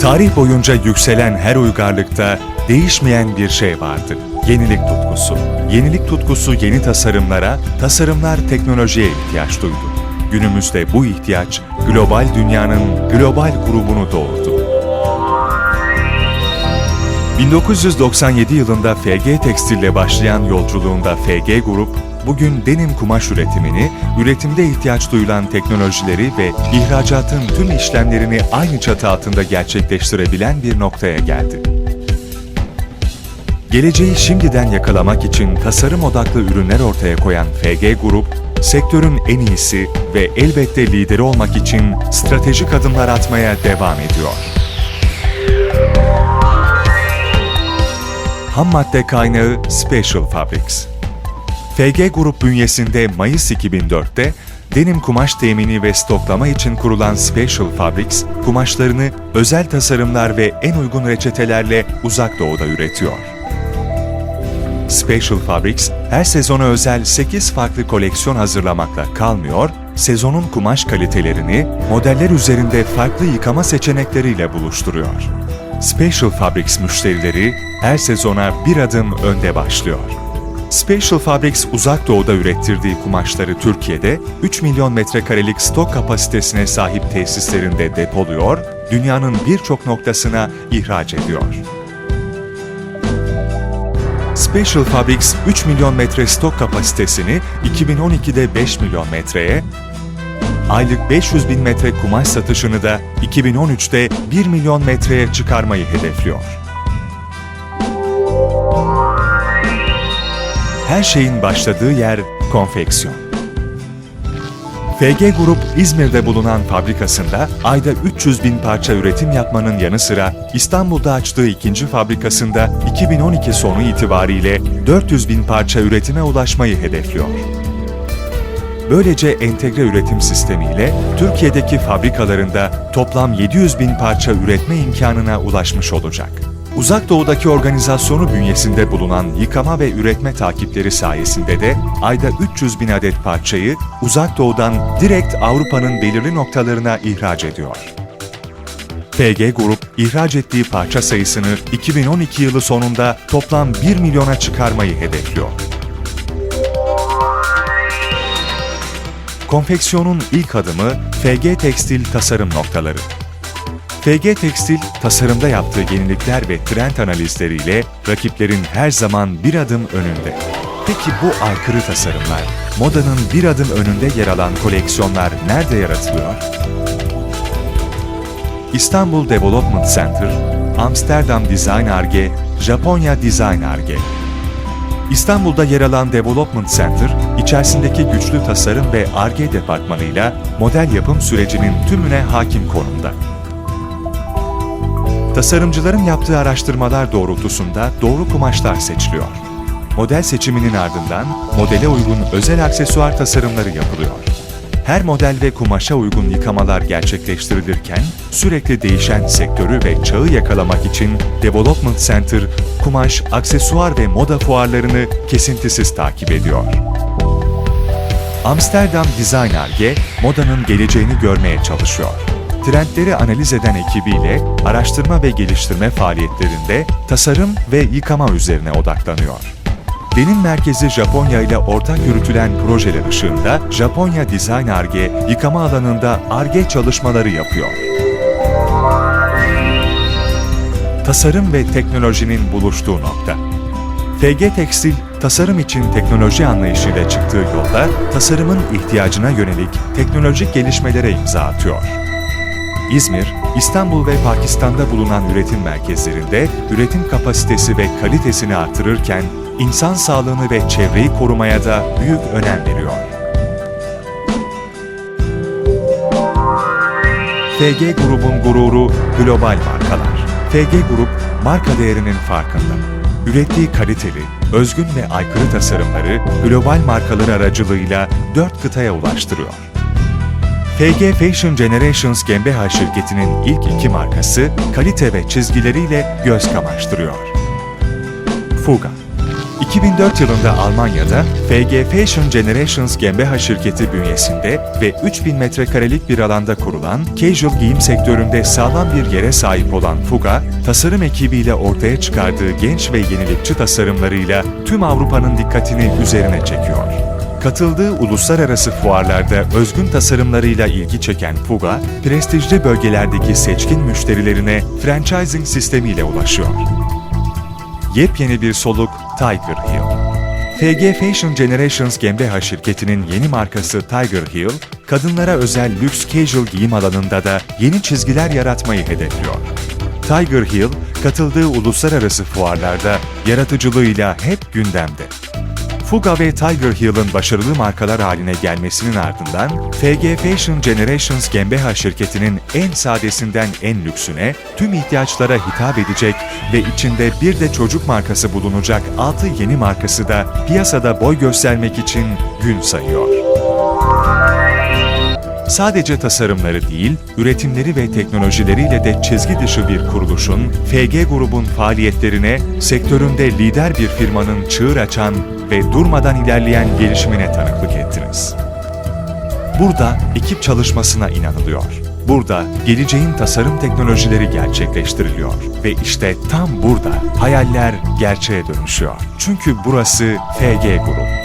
Tarih boyunca yükselen her uygarlıkta değişmeyen bir şey vardı. Yenilik tutkusu. Yenilik tutkusu yeni tasarımlara, tasarımlar teknolojiye ihtiyaç duydu. Günümüzde bu ihtiyaç global dünyanın global grubunu doğurdu. 1997 yılında FG Tekstil'le başlayan yolculuğunda FG Grup, bugün denim kumaş üretimini, üretimde ihtiyaç duyulan teknolojileri ve ihracatın tüm işlemlerini aynı çatı altında gerçekleştirebilen bir noktaya geldi. Geleceği şimdiden yakalamak için tasarım odaklı ürünler ortaya koyan FG Grup, sektörün en iyisi ve elbette lideri olmak için stratejik adımlar atmaya devam ediyor. Ham madde kaynağı Special Fabrics. FG Grup bünyesinde Mayıs 2004'te denim kumaş temini ve stoklama için kurulan Special Fabrics, kumaşlarını özel tasarımlar ve en uygun reçetelerle uzak doğuda üretiyor. Special Fabrics, her sezona özel 8 farklı koleksiyon hazırlamakla kalmıyor, sezonun kumaş kalitelerini modeller üzerinde farklı yıkama seçenekleriyle buluşturuyor. Special Fabrics müşterileri her sezona bir adım önde başlıyor. Special Fabrics uzak doğuda ürettirdiği kumaşları Türkiye'de 3 milyon metrekarelik stok kapasitesine sahip tesislerinde depoluyor, dünyanın birçok noktasına ihraç ediyor. Special Fabrics 3 milyon metre stok kapasitesini 2012'de 5 milyon metreye, aylık 500 bin metre kumaş satışını da 2013'te 1 milyon metreye çıkarmayı hedefliyor. Her şeyin başladığı yer konfeksiyon. FG Grup İzmir'de bulunan fabrikasında ayda 300 bin parça üretim yapmanın yanı sıra İstanbul'da açtığı ikinci fabrikasında 2012 sonu itibariyle 400 bin parça üretime ulaşmayı hedefliyor. Böylece entegre üretim sistemiyle Türkiye'deki fabrikalarında toplam 700 bin parça üretme imkanına ulaşmış olacak. Uzak Doğu'daki organizasyonu bünyesinde bulunan yıkama ve üretme takipleri sayesinde de ayda 300 bin adet parçayı Uzak Doğu'dan direkt Avrupa'nın belirli noktalarına ihraç ediyor. FG Grup, ihraç ettiği parça sayısını 2012 yılı sonunda toplam 1 milyona çıkarmayı hedefliyor. Konfeksiyonun ilk adımı FG Tekstil tasarım noktaları. FG Tekstil, tasarımda yaptığı yenilikler ve trend analizleriyle rakiplerin her zaman bir adım önünde. Peki bu aykırı tasarımlar, modanın bir adım önünde yer alan koleksiyonlar nerede yaratılıyor? İstanbul Development Center, Amsterdam Design AG, Japonya Design AG. İstanbul'da yer alan Development Center, içerisindeki güçlü tasarım ve ARGE departmanıyla model yapım sürecinin tümüne hakim konumda. Tasarımcıların yaptığı araştırmalar doğrultusunda doğru kumaşlar seçiliyor. Model seçiminin ardından modele uygun özel aksesuar tasarımları yapılıyor. Her model ve kumaşa uygun yıkamalar gerçekleştirilirken sürekli değişen sektörü ve çağı yakalamak için Development Center, kumaş, aksesuar ve moda fuarlarını kesintisiz takip ediyor. Amsterdam Design AG, modanın geleceğini görmeye çalışıyor. Trendleri analiz eden ekibiyle araştırma ve geliştirme faaliyetlerinde tasarım ve yıkama üzerine odaklanıyor. Denim merkezi Japonya ile ortak yürütülen projeler ışığında Japonya Design ARG yıkama alanında ARGE çalışmaları yapıyor. Tasarım ve teknolojinin buluştuğu nokta. FG Tekstil, tasarım için teknoloji anlayışıyla çıktığı yolda tasarımın ihtiyacına yönelik teknolojik gelişmelere imza atıyor. İzmir, İstanbul ve Pakistan'da bulunan üretim merkezlerinde üretim kapasitesi ve kalitesini artırırken insan sağlığını ve çevreyi korumaya da büyük önem veriyor. FG Grubun gururu global markalar. FG Grup marka değerinin farkında. Ürettiği kaliteli, özgün ve aykırı tasarımları global markaları aracılığıyla dört kıtaya ulaştırıyor. FG Fashion Generations GmbH şirketinin ilk iki markası kalite ve çizgileriyle göz kamaştırıyor. Fuga 2004 yılında Almanya'da FG Fashion Generations GmbH şirketi bünyesinde ve 3000 metrekarelik bir alanda kurulan casual giyim sektöründe sağlam bir yere sahip olan Fuga, tasarım ekibiyle ortaya çıkardığı genç ve yenilikçi tasarımlarıyla tüm Avrupa'nın dikkatini üzerine çekiyor. Katıldığı uluslararası fuarlarda özgün tasarımlarıyla ilgi çeken Fuga, prestijli bölgelerdeki seçkin müşterilerine franchising sistemiyle ulaşıyor. Yepyeni bir soluk Tiger Hill. FG Fashion Generations GmbH şirketinin yeni markası Tiger Hill, kadınlara özel lüks casual giyim alanında da yeni çizgiler yaratmayı hedefliyor. Tiger Hill, katıldığı uluslararası fuarlarda yaratıcılığıyla hep gündemde. Fuga ve Tiger Hill'ın başarılı markalar haline gelmesinin ardından FG Fashion Generations GmbH şirketinin en sadesinden en lüksüne tüm ihtiyaçlara hitap edecek ve içinde bir de çocuk markası bulunacak 6 yeni markası da piyasada boy göstermek için gün sayıyor. Sadece tasarımları değil, üretimleri ve teknolojileriyle de çizgi dışı bir kuruluşun, FG grubun faaliyetlerine, sektöründe lider bir firmanın çığır açan ve durmadan ilerleyen gelişimine tanıklık ettiniz. Burada ekip çalışmasına inanılıyor. Burada geleceğin tasarım teknolojileri gerçekleştiriliyor. Ve işte tam burada hayaller gerçeğe dönüşüyor. Çünkü burası FG Grup.